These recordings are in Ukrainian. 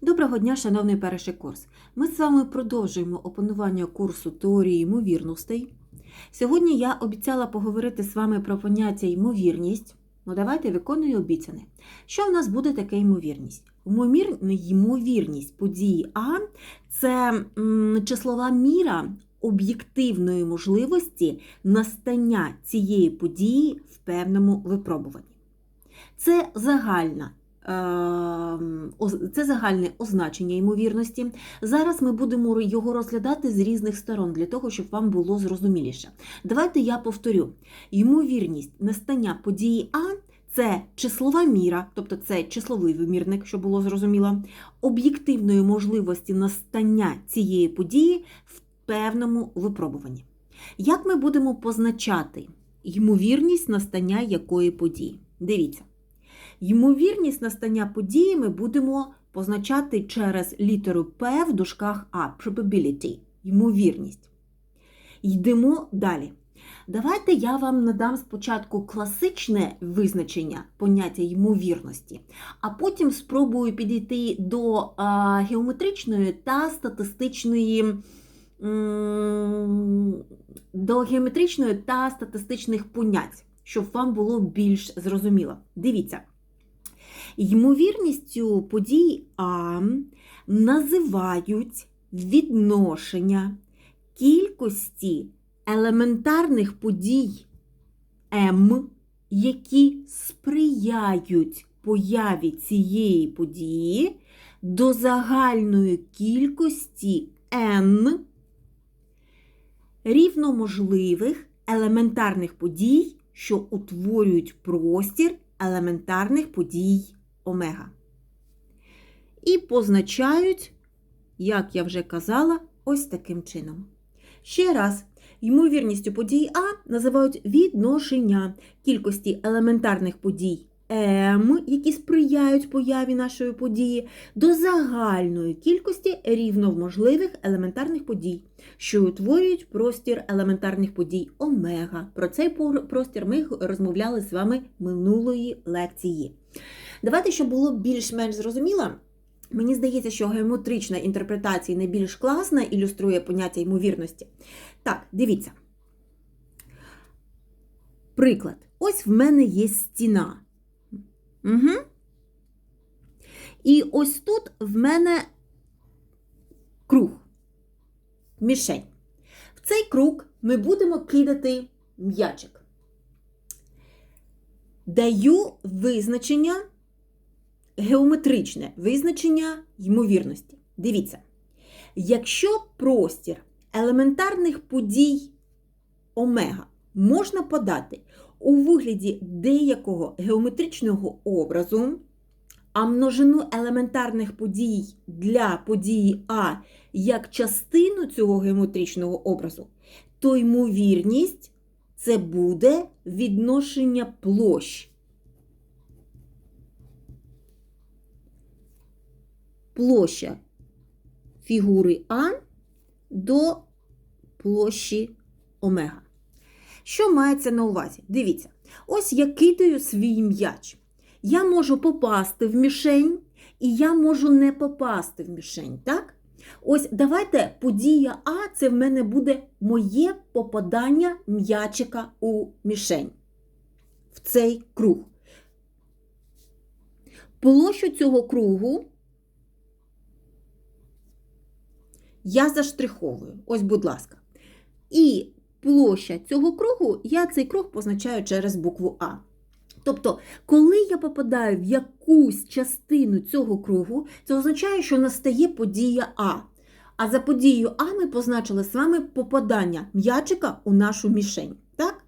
Доброго дня, шановний перший курс. Ми з вами продовжуємо опанування курсу теорії ймовірностей. Сьогодні я обіцяла поговорити з вами про поняття ймовірність. Ну, давайте виконую обіцяне. Що в нас буде таке ймовірність? Ймовірність події А це числова міра об'єктивної можливості настання цієї події в певному випробуванні. Це загальна. Ем, Це загальне означення ймовірності. Зараз ми будемо його розглядати з різних сторон для того, щоб вам було зрозуміліше. Давайте я повторю: ймовірність настання події А це числова міра, тобто це числовий вимірник, щоб було зрозуміло, об'єктивної можливості настання цієї події в певному випробуванні. Як ми будемо позначати ймовірність настання якої події? Дивіться. Ймовірність настання події ми будемо позначати через літеру P в дужках А, probability, ймовірність. Йдемо далі. Давайте я вам надам спочатку класичне визначення поняття ймовірності, а потім спробую підійти до геометричної та статистичної. До геометричної та статистичних понять, щоб вам було більш зрозуміло. Дивіться. Ймовірністю подій А називають відношення кількості елементарних подій М, які сприяють появі цієї події до загальної кількості N рівноможливих елементарних подій, що утворюють простір елементарних подій омега. І позначають, як я вже казала, ось таким чином. Ще раз, ймовірністю подій А називають відношення кількості елементарних подій М, які сприяють появі нашої події, до загальної кількості рівноможливих елементарних подій, що утворюють простір елементарних подій омега. Про цей простір ми розмовляли з вами минулої лекції. Давайте, щоб було більш-менш зрозуміло, мені здається, що геометрична інтерпретація найбільш класна ілюструє поняття ймовірності. Так, дивіться. Приклад. Ось в мене є стіна. Угу. І ось тут в мене круг, мішень. В цей круг ми будемо кидати м'ячик. Даю визначення, геометричне визначення ймовірності. Дивіться, якщо простір елементарних подій омега можна подати у вигляді деякого геометричного образу, а множину елементарних подій для події А як частину цього геометричного образу, то ймовірність це буде відношення площ. Площа фігури А до площі омега. Що мається на увазі? Дивіться, ось я кидаю свій м'яч. Я можу попасти в мішень, і я можу не попасти в мішень, так? Ось давайте подія А це в мене буде моє попадання м'ячика у мішень в цей круг. Площу цього кругу я заштриховую. Ось, будь ласка. І площа цього кругу, я цей круг позначаю через букву А. Тобто, коли я попадаю в якусь частину цього кругу, це означає, що настає подія А. А за подією А ми позначили з вами попадання м'ячика у нашу мішень. Так?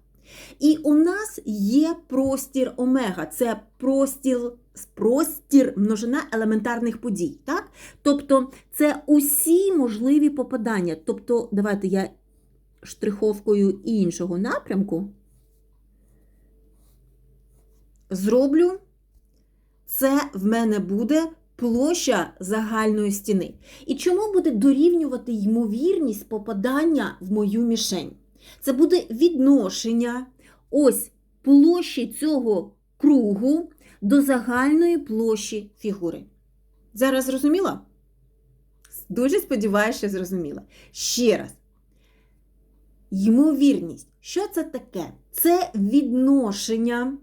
І у нас є простір омега, це простір, простір множина елементарних подій. Так? Тобто це усі можливі попадання. Тобто, давайте я штриховкою іншого напрямку зроблю, це в мене буде площа загальної стіни. І чому буде дорівнювати ймовірність попадання в мою мішень? Це буде відношення ось площі цього кругу до загальної площі фігури. Зараз зрозуміла? Дуже сподіваюся, що зрозуміла. Ще раз. Ймовірність. Що це таке? Це відношення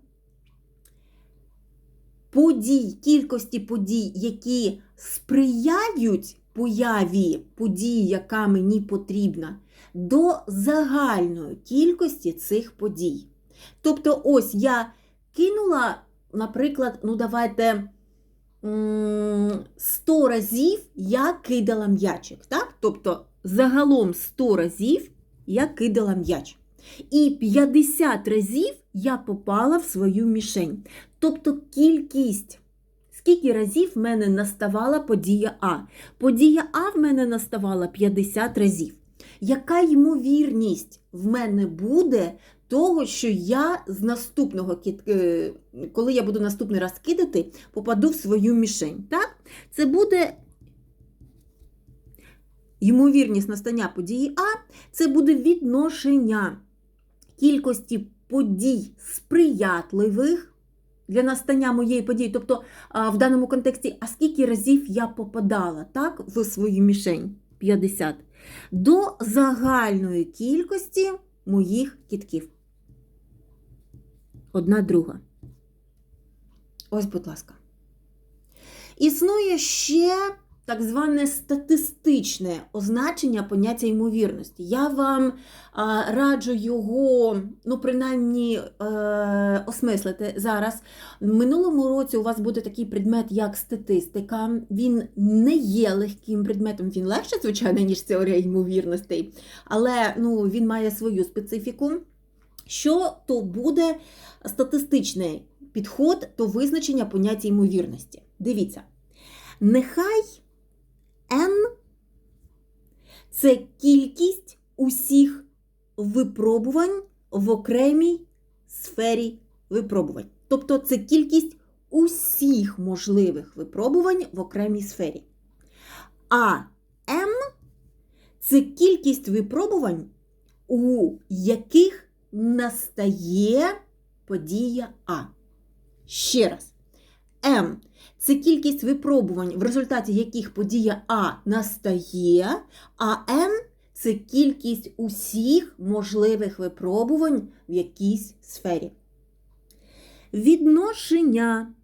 подій, кількості подій, які сприяють появі події, яка мені потрібна, до загальної кількості цих подій. Тобто, ось я кинула, наприклад, ну давайте. 100 разів я кидала м'ячик. Так? Тобто загалом 100 разів я кидала м'яч. І 50 разів я попала в свою мішень. Тобто кількість, скільки разів в мене наставала подія А. Подія А в мене наставала 50 разів. Яка ймовірність в мене буде того, що я з наступного е, коли я буду наступний раз кидати, попаду в свою мішень? Так? Це буде ймовірність настання події А, це буде відношення кількості подій сприятливих для настання моєї події. Тобто, в даному контексті, а скільки разів я попадала так, в свою мішень 50, до загальної кількості моїх кітків. Одна друга. Ось, будь ласка. Існує ще так зване статистичне означення поняття ймовірності. Я вам раджу його, ну, принаймні, е, осмислити зараз. Минулому році у вас буде такий предмет, як статистика. Він не є легким предметом, він легше, звичайно, ніж теорія ймовірностей, але ну, він має свою специфіку. Що то буде статистичний підход до визначення поняття ймовірності? Дивіться, нехай n це кількість усіх випробувань в окремій сфері випробувань. Тобто це кількість усіх можливих випробувань в окремій сфері. А m це кількість випробувань, у яких настає подія А. Ще раз. М це кількість випробувань, в результаті яких подія А настає, а Н це кількість усіх можливих випробувань в якійсь сфері. Відношення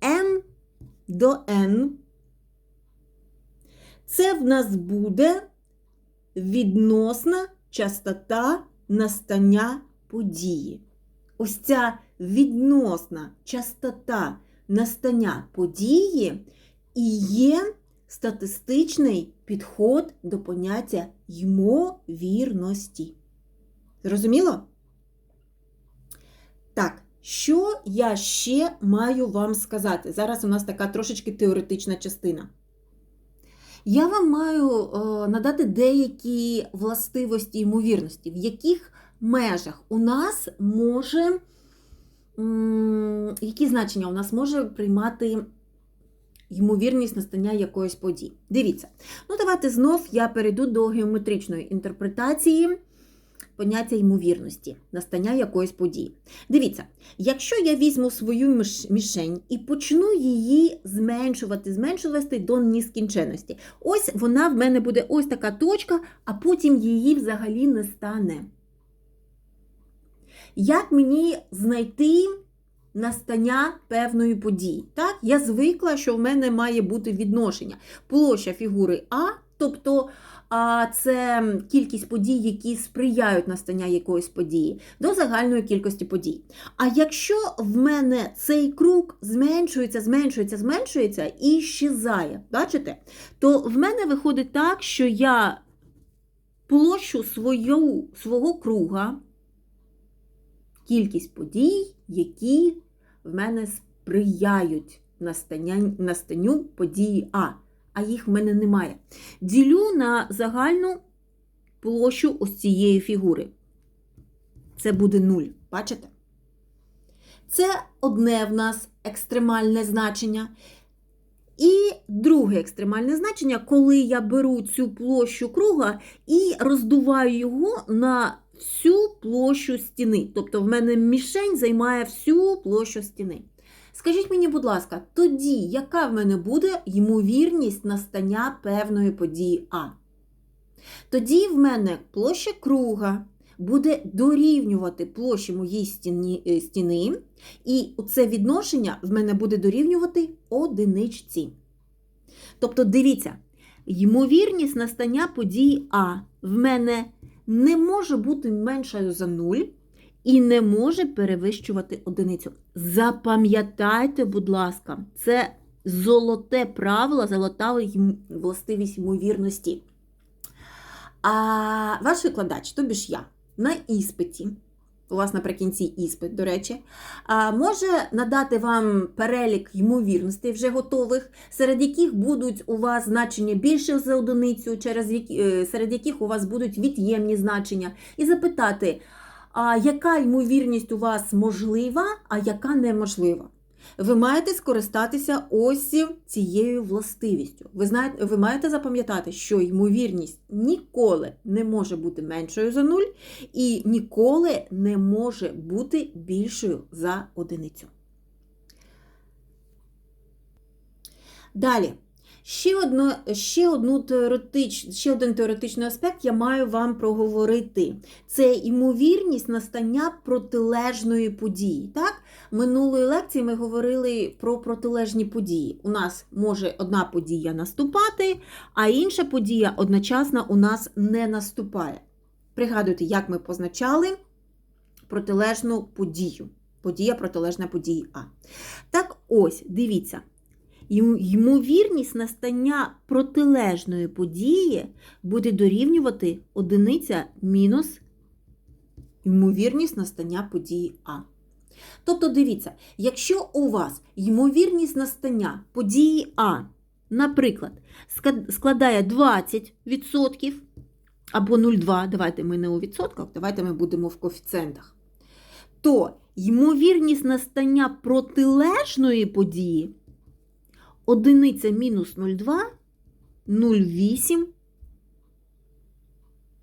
N до N це в нас буде відносна частота настання події. Ось ця відносна частота настання події і є статистичний підход до поняття ймовірності. Зрозуміло? Так, що я ще маю вам сказати? Зараз у нас така трошечки теоретична частина. Я вам маю е, надати деякі властивості ймовірності, в яких межах у нас може, які значення у нас може приймати ймовірність настання якоїсь події. Дивіться, ну давайте знов я перейду до геометричної інтерпретації поняття ймовірності, настання якоїсь події. Дивіться, якщо я візьму свою мішень і почну її зменшувати, зменшувати до нескінченності, ось вона в мене буде ось така точка, а потім її взагалі не стане. Як мені знайти настання певної події? Так, я звикла, що в мене має бути відношення. Площа фігури А, тобто а, це кількість подій, які сприяють настання якоїсь події, до загальної кількості подій. А якщо в мене цей круг зменшується, зменшується, зменшується і щезає, бачите, то в мене виходить так, що я площу свою, свого круга, кількість подій, які в мене сприяють настанню події А, а їх в мене немає. Ділю на загальну площу ось цієї фігури. Це буде 0. Бачите? Це одне в нас екстремальне значення. І друге екстремальне значення, коли я беру цю площу круга і роздуваю його на всю площу стіни. Тобто в мене мішень займає всю площу стіни. Скажіть мені, будь ласка, тоді яка в мене буде ймовірність настання певної події А? Тоді в мене площа круга буде дорівнювати площі моєї стіні, е, стіни, і це відношення в мене буде дорівнювати одиничці. Тобто, дивіться, ймовірність настання події А в мене не може бути меншою за 0 і не може перевищувати одиницю. Запам'ятайте, будь ласка, це золоте правило, золота властивість ймовірності. А ваш викладач, тобі ж я, на іспиті, у вас наприкінці іспит, до речі, може надати вам перелік ймовірностей вже готових, серед яких будуть у вас значення більше за одиницю, через які, е, серед яких у вас будуть від'ємні значення, і запитати, а яка ймовірність у вас можлива, а яка неможлива. Ви маєте скористатися ось цією властивістю. Ви знаєте, ви маєте запам'ятати, що ймовірність ніколи не може бути меншою за 0 і ніколи не може бути більшою за одиницю. Далі. Ще, одно, ще, одну теоретич, ще один теоретичний аспект я маю вам проговорити. Це ймовірність настання протилежної події. Так? Минулої лекції ми говорили про протилежні події. У нас може одна подія наступати, а інша подія одночасно у нас не наступає. Пригадуйте, як ми позначали протилежну подію. Подія протилежна події А. Так ось, дивіться. Йм- Ймовірність настання протилежної події буде дорівнювати одиниця мінус ймовірність настання події А. Тобто, дивіться, якщо у вас ймовірність настання події А, наприклад, складає 20% або 0,2, давайте ми не у відсотках, давайте ми будемо в коефіцієнтах, то ймовірність настання протилежної події одиниця мінус 0,2, 0,8.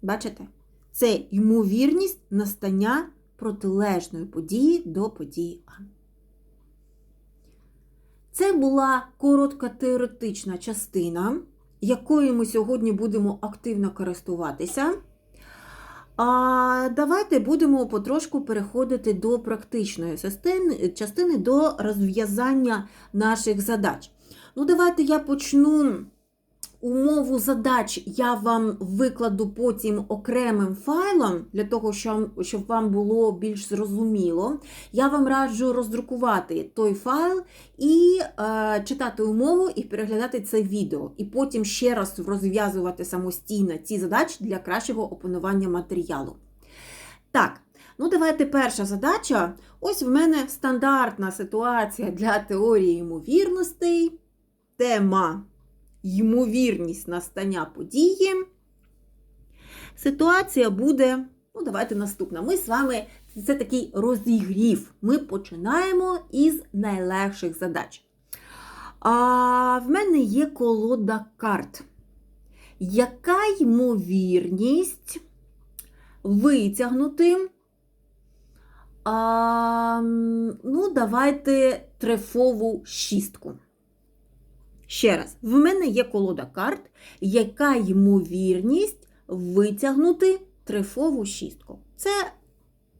Бачите? Це ймовірність настання протилежної події до події А. Це була коротка теоретична частина, якою ми сьогодні будемо активно користуватися. А давайте будемо потрошку переходити до практичної частини, частини до розв'язання наших задач. Ну, давайте я почну умову задач, я вам викладу потім окремим файлом, для того, щоб, вам було більш зрозуміло. Я вам раджу роздрукувати той файл і е, читати умову і переглядати це відео. І потім ще раз розв'язувати самостійно ці задачі для кращого опанування матеріалу. Так, ну давайте перша задача. Ось в мене стандартна ситуація для теорії ймовірностей. Тема ймовірність настання події. Ситуація буде, ну, давайте наступна. Ми з вами, це такий розігрів. Ми починаємо із найлегших задач. А в мене є колода карт. Яка ймовірність витягнути? А, ну, давайте трефову шістку. Ще раз, в мене є колода карт, яка ймовірність витягнути трифову шістку. Це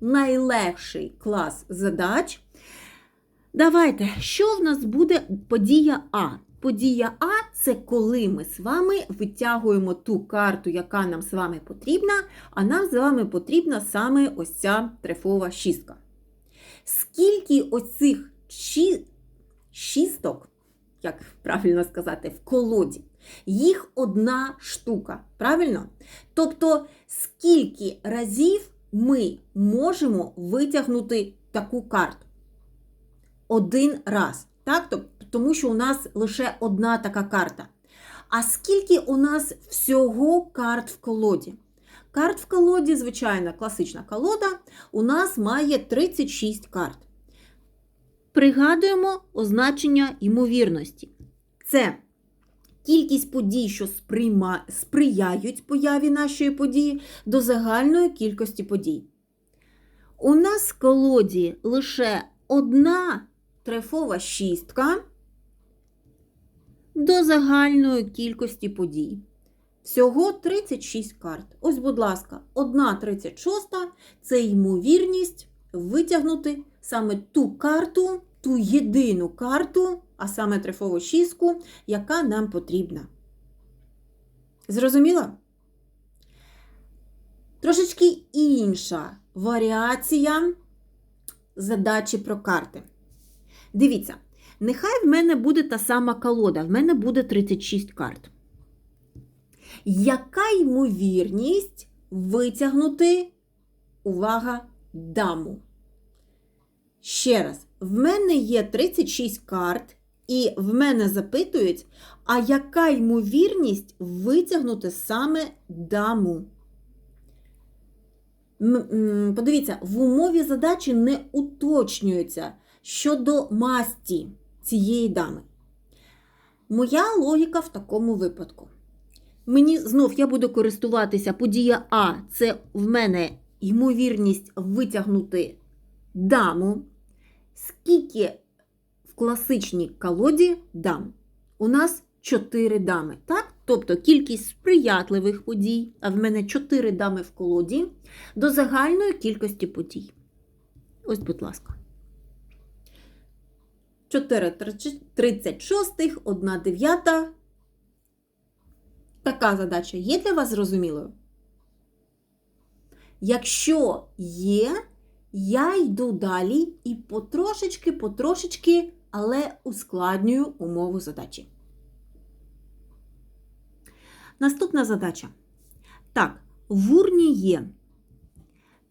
найлегший клас задач. Давайте, що в нас буде подія А? Подія А це коли ми з вами витягуємо ту карту, яка нам з вами потрібна, а нам з вами потрібна саме ось ця трифова шістка. Скільки оцих ші... шісток як правильно сказати, в колоді. Їх одна штука. Правильно? Тобто, скільки разів ми можемо витягнути таку карту? Один раз. Так? Тому що у нас лише одна така карта. А скільки у нас всього карт в колоді? Карт в колоді, звичайна класична колода, у нас має 36 карт. Пригадуємо означення ймовірності. Це кількість подій, що сприйма... сприяють появі нашої події до загальної кількості подій. У нас в колоді лише одна трефова шістка до загальної кількості подій. Всього 36 карт. Ось, будь ласка, одна 36 це ймовірність витягнути саме ту карту, ту єдину карту, а саме трефову шістку, яка нам потрібна. Зрозуміло? Трошечки інша варіація задачі про карти. Дивіться, нехай в мене буде та сама колода, в мене буде 36 карт. Яка ймовірність витягнути, увага, даму? Ще раз, в мене є 36 карт, і в мене запитують, а яка ймовірність витягнути саме даму? Подивіться, в умові задачі не уточнюється щодо масті цієї дами. Моя логіка в такому випадку. Мені знов я буду користуватися подія А, це в мене ймовірність витягнути даму. Скільки в класичній колоді дам? У нас 4 дами, так? Тобто кількість сприятливих подій, а в мене 4 дами в колоді, до загальної кількості подій. Ось, будь ласка. 4 36, 1 дев'ята. Така задача є для вас зрозумілою? Якщо є, я йду далі і потрошечки, потрошечки, але ускладнюю умову задачі. Наступна задача. Так, в урні є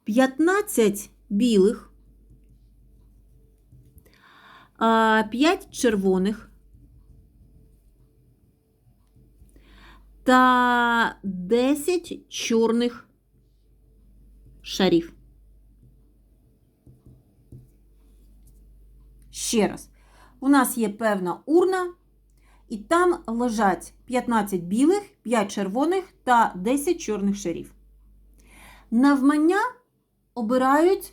15 білих, 5 червоних та 10 чорних шарів. Ще раз, у нас є певна урна, і там лежать 15 білих, 5 червоних та 10 чорних шарів. Навмання обирають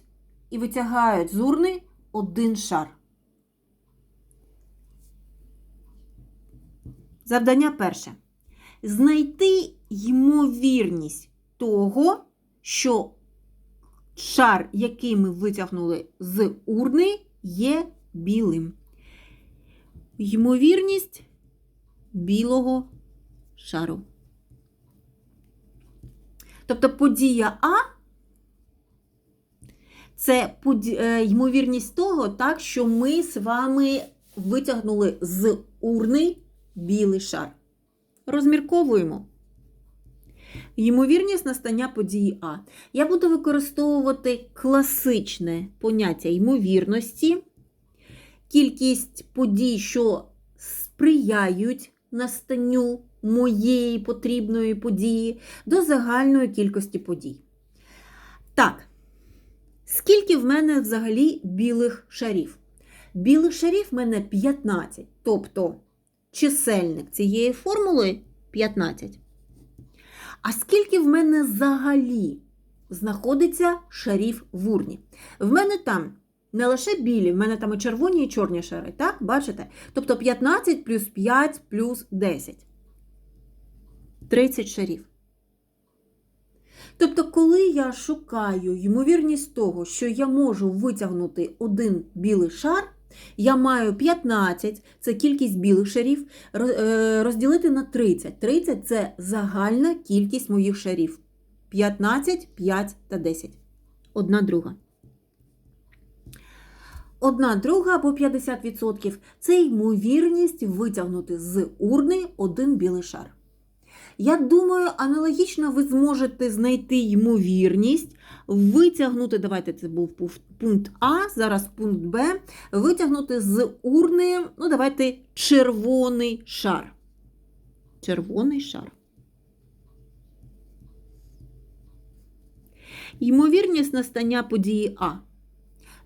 і витягають з урни один шар. Завдання перше. Знайти ймовірність того, що шар, який ми витягнули з урни, є білим. Ймовірність білого шару. Тобто подія А це е, ймовірність того, так, що ми з вами витягнули з урни білий шар. Розмірковуємо. Ймовірність настання події А. Я буду використовувати класичне поняття ймовірності, кількість подій, що сприяють настанню моєї потрібної події до загальної кількості подій. Так, скільки в мене взагалі білих шарів? Білих шарів в мене 15, тобто чисельник цієї формули 15. А скільки в мене взагалі знаходиться шарів в урні? В мене там не лише білі, в мене там і червоні, і чорні шари, так? Бачите? Тобто 15 плюс 5 плюс 10. 30 шарів. Тобто, коли я шукаю ймовірність того, що я можу витягнути один білий шар, я маю 15, це кількість білих шарів, е, розділити на 30. 30 це загальна кількість моїх шарів. 15, 5 та 10. Одна друга. Одна друга або 50% це ймовірність витягнути з урни один білий шар. Я думаю, аналогічно ви зможете знайти ймовірність витягнути, давайте це був пункт А, зараз пункт Б, витягнути з урни, ну давайте червоний шар. Червоний шар. Ймовірність настання події А.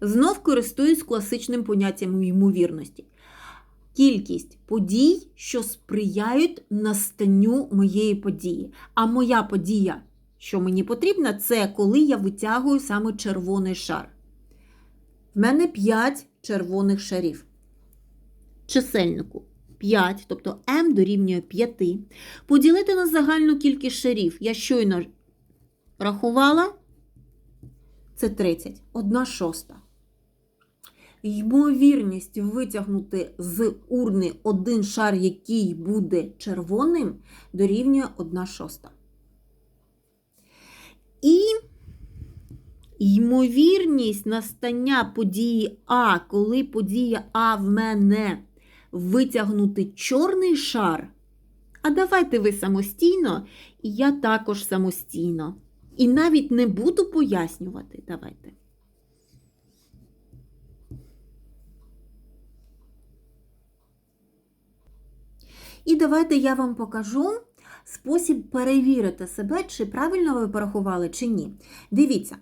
Знов користуюсь класичним поняттям ймовірності. Кількість подій, що сприяють настанню моєї події. А моя подія, що мені потрібна, це коли я витягую саме червоний шар. В мене 5 червоних шарів. чисельнику 5, тобто m дорівнює 5, поділити на загальну кількість шарів. Я щойно рахувала, це 30, 1 шоста. Ймовірність витягнути з урни один шар, який буде червоним, дорівнює 1 шоста. І ймовірність настання події А, коли подія А в мене витягнути чорний шар. А давайте ви самостійно, і я також самостійно. І навіть не буду пояснювати. Давайте. І давайте я вам покажу спосіб перевірити себе, чи правильно ви порахували, чи ні. Дивіться.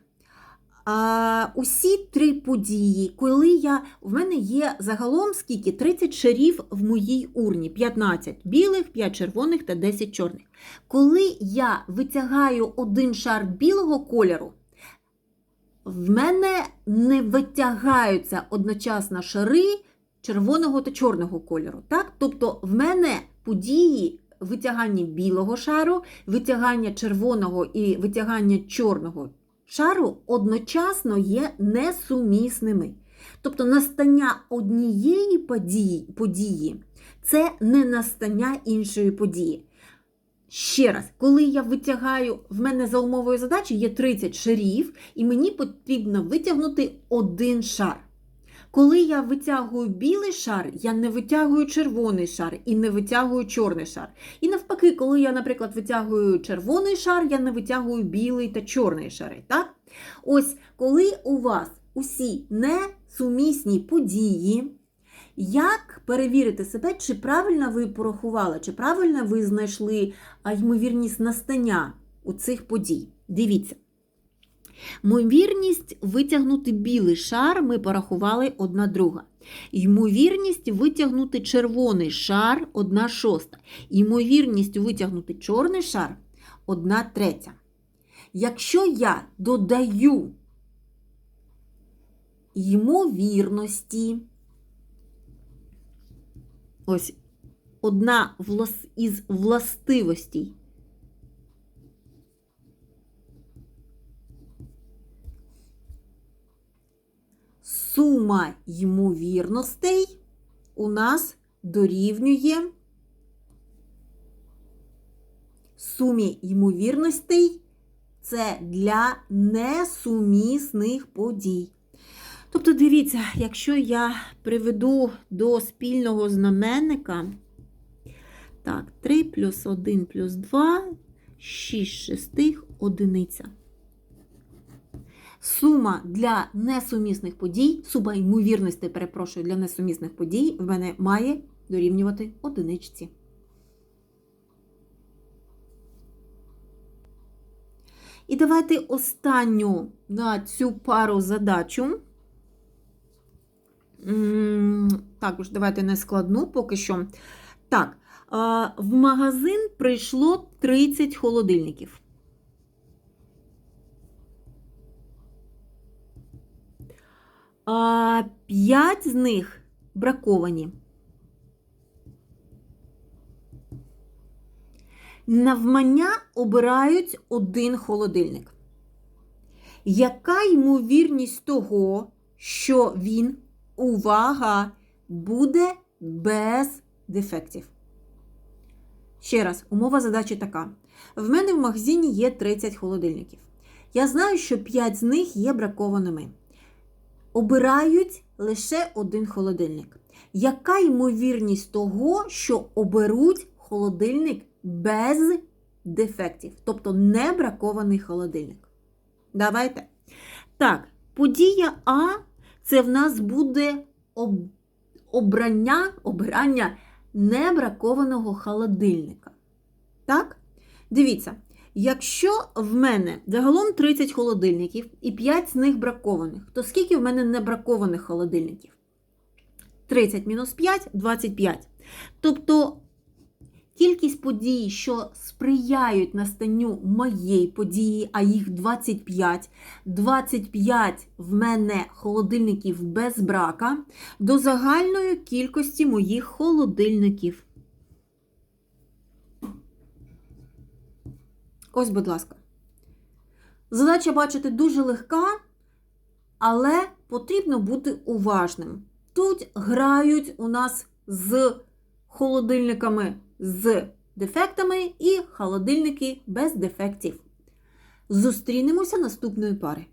А, усі три події, коли я. В мене є загалом скільки 30 шарів в моїй урні: 15 білих, 5 червоних та 10 чорних. Коли я витягаю один шар білого кольору, в мене не витягаються одночасно шари червоного та чорного кольору. Так? Тобто в мене події витягання білого шару, витягання червоного і витягання чорного шару одночасно є несумісними. Тобто настання однієї події, події це не настання іншої події. Ще раз, коли я витягаю, в мене за умовою задачі є 30 шарів, і мені потрібно витягнути один шар. Коли я витягую білий шар, я не витягую червоний шар і не витягую чорний шар. І навпаки, коли я, наприклад, витягую червоний шар, я не витягую білий та чорний шари. Так? Ось коли у вас усі несумісні події, як перевірити себе, чи правильно ви порахували, чи правильно ви знайшли ймовірність настання у цих подій? Дивіться. Ймовірність витягнути білий шар ми порахували одна друга. Ймовірність витягнути червоний шар одна шоста. Ймовірність витягнути чорний шар одна третя. Якщо я додаю ймовірності, ось одна із властивостей сума ймовірностей у нас дорівнює сумі ймовірностей це для несумісних подій. Тобто, дивіться, якщо я приведу до спільного знаменника, так, 3 плюс 1 плюс 2, 6 шестих, одиниця. Сума для несумісних подій, сума ймовірності, перепрошую, для несумісних подій в мене має дорівнювати одиничці. І давайте останню на цю пару задачу. Також давайте не складну поки що. Так, в магазин прийшло 30 холодильників. П'ять з них браковані. Навмання обирають один холодильник. Яка ймовірність того, що він, увага, буде без дефектів? Ще раз, умова задачі така. В мене в магазині є 30 холодильників. Я знаю, що 5 з них є бракованими. Обирають лише один холодильник. Яка ймовірність того, що оберуть холодильник без дефектів, тобто не бракований холодильник? Давайте. Так, подія А це в нас буде об... обрання, обирання небракованого холодильника. Так? Дивіться, якщо в мене загалом 30 холодильників і 5 з них бракованих, то скільки в мене небракованих холодильників? 30 мінус 5 25. Тобто Кількість подій, що сприяють настанню моєї події, а їх 25. 25 в мене холодильників без брака до загальної кількості моїх холодильників. Ось, будь ласка. Задача, бачите, дуже легка, але потрібно бути уважним. Тут грають у нас з холодильниками з дефектами і холодильники без дефектів. Зустрінемося наступної пари.